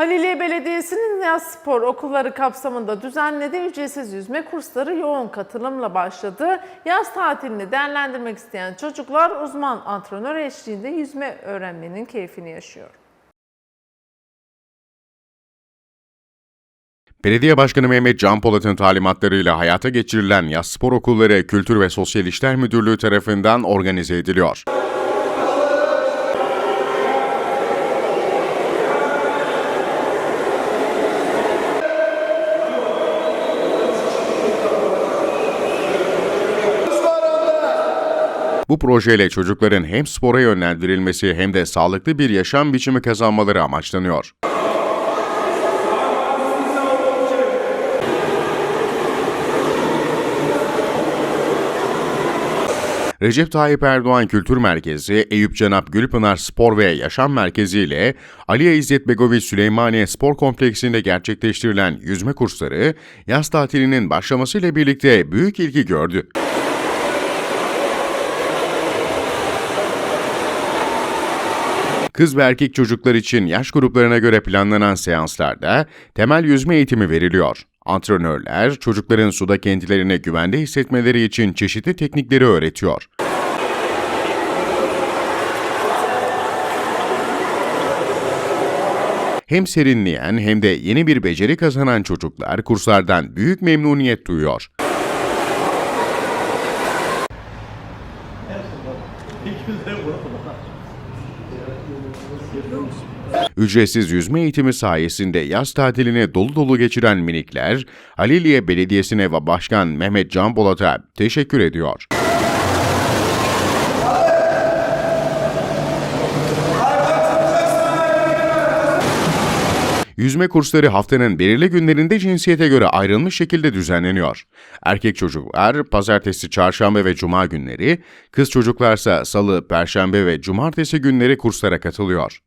Haliliye Belediyesi'nin yaz spor okulları kapsamında düzenlediği ücretsiz yüzme kursları yoğun katılımla başladı. Yaz tatilini değerlendirmek isteyen çocuklar uzman antrenör eşliğinde yüzme öğrenmenin keyfini yaşıyor. Belediye Başkanı Mehmet Can Polat'ın talimatlarıyla hayata geçirilen yaz spor okulları Kültür ve Sosyal İşler Müdürlüğü tarafından organize ediliyor. Bu projeyle çocukların hem spora yönlendirilmesi hem de sağlıklı bir yaşam biçimi kazanmaları amaçlanıyor. Recep Tayyip Erdoğan Kültür Merkezi, Eyüp Cenap Gülpınar Spor ve Yaşam Merkezi ile Aliye İzzet Begoviç Süleymaniye Spor Kompleksinde gerçekleştirilen yüzme kursları yaz tatilinin başlamasıyla birlikte büyük ilgi gördü. Kız ve erkek çocuklar için yaş gruplarına göre planlanan seanslarda temel yüzme eğitimi veriliyor. Antrenörler çocukların suda kendilerini güvende hissetmeleri için çeşitli teknikleri öğretiyor. Hem serinleyen hem de yeni bir beceri kazanan çocuklar kurslardan büyük memnuniyet duyuyor. Ücretsiz yüzme eğitimi sayesinde yaz tatilini dolu dolu geçiren minikler, Haliliye Belediyesi'ne ve Başkan Mehmet Can Polat'a teşekkür ediyor. Yüzme kursları haftanın belirli günlerinde cinsiyete göre ayrılmış şekilde düzenleniyor. Erkek çocuklar pazartesi, çarşamba ve cuma günleri, kız çocuklarsa salı, perşembe ve cumartesi günleri kurslara katılıyor.